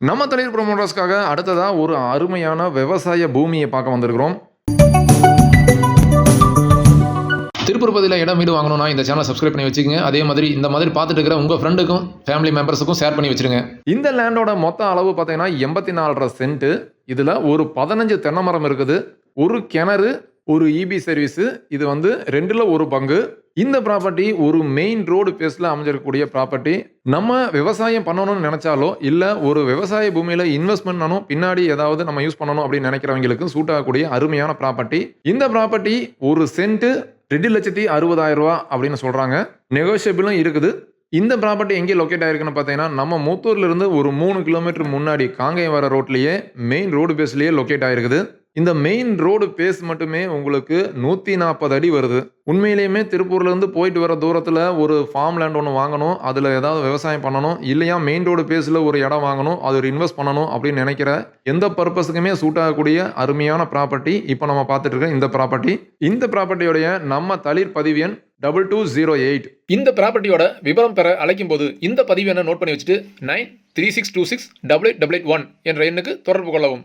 நம்ம தளிர் ப்ரொமோட்டர்ஸ்க்காக அடுத்ததா ஒரு அருமையான விவசாய பூமியை பார்க்க வந்திருக்கிறோம். திருப்பதியில் இடம் வீடு வாங்கணும்னா இந்த சேனலை சப்ஸ்கிரைப் பண்ணி வச்சுக்கோங்க. அதே மாதிரி இந்த மாதிரி பார்த்துட்டு இருக்கிற உங்கள் ஃப்ரெண்டுக்கும் ஃபேமிலி மெம்பர்ஸுக்கும் ஷேர் பண்ணி வச்சிருங்க. இந்த லேண்டோட மொத்த அளவு பார்த்தீங்கன்னா எண்பத்தி நாலரை சென்ட்டு இதில் ஒரு பதினஞ்சு தென்னை மரம் இருக்குது. ஒரு கிணறு ஒரு இபி சர்வீஸு இது வந்து ரெண்டில் ஒரு பங்கு. இந்த ப்ராப்பர்ட்டி ஒரு மெயின் ரோடு பேஸில் அமைஞ்சிருக்கக்கூடிய ப்ராப்பர்ட்டி நம்ம விவசாயம் பண்ணணும்னு நினைச்சாலோ இல்லை ஒரு விவசாய பூமியில் இன்வெஸ்ட்மெண்ட் பண்ணணும் பின்னாடி ஏதாவது நம்ம யூஸ் பண்ணணும் அப்படின்னு நினைக்கிறவங்களுக்கு சூட் ஆகக்கூடிய அருமையான ப்ராப்பர்ட்டி இந்த ப்ராப்பர்ட்டி ஒரு சென்ட்டு ரெண்டு லட்சத்தி அறுபதாயிரம் ரூபா அப்படின்னு சொல்கிறாங்க நெகோஷியபிளும் இருக்குது. இந்த ப்ராப்பர்ட்டி எங்கே லொக்கேட் ஆயிருக்குன்னு பார்த்தீங்கன்னா நம்ம மூத்தூர்ல இருந்து ஒரு மூணு கிலோமீட்டர் முன்னாடி காங்கேயம் வர ரோட்லேயே மெயின் ரோடு பேஸ்லேயே லொக்கேட் ஆயிருக்குது. இந்த மெயின் ரோடு பேஸ் மட்டுமே உங்களுக்கு நூற்றி நாற்பது அடி வருது. உண்மையிலேயுமே திருப்பூர்லேருந்து போயிட்டு வர தூரத்தில் ஒரு ஃபார்ம் லேண்ட் ஒன்று வாங்கணும் அதில் ஏதாவது விவசாயம் பண்ணணும் இல்லையா மெயின் ரோடு பேஸில் ஒரு இடம் வாங்கணும் அது ஒரு இன்வெஸ்ட் பண்ணணும் அப்படின்னு நினைக்கிற எந்த பர்பஸுக்குமே சூட் ஆகக்கூடிய அருமையான ப்ராப்பர்ட்டி இப்போ நம்ம பார்த்துட்டு இருக்க இந்த ப்ராப்பர்ட்டி இந்த ப்ராப்பர்ட்டியோடைய நம்ம தளிர் பதிவு எண் டபுள் டூ ஜீரோ எயிட் இந்த ப்ராப்பர்ட்டியோட விவரம் பெற அழைக்கும் போது இந்த பதிவு என்ன நோட் பண்ணி வச்சுட்டு nine three six two six double eight double eight one என்ற எண்ணுக்கு தொடர்பு கொள்ளவும்.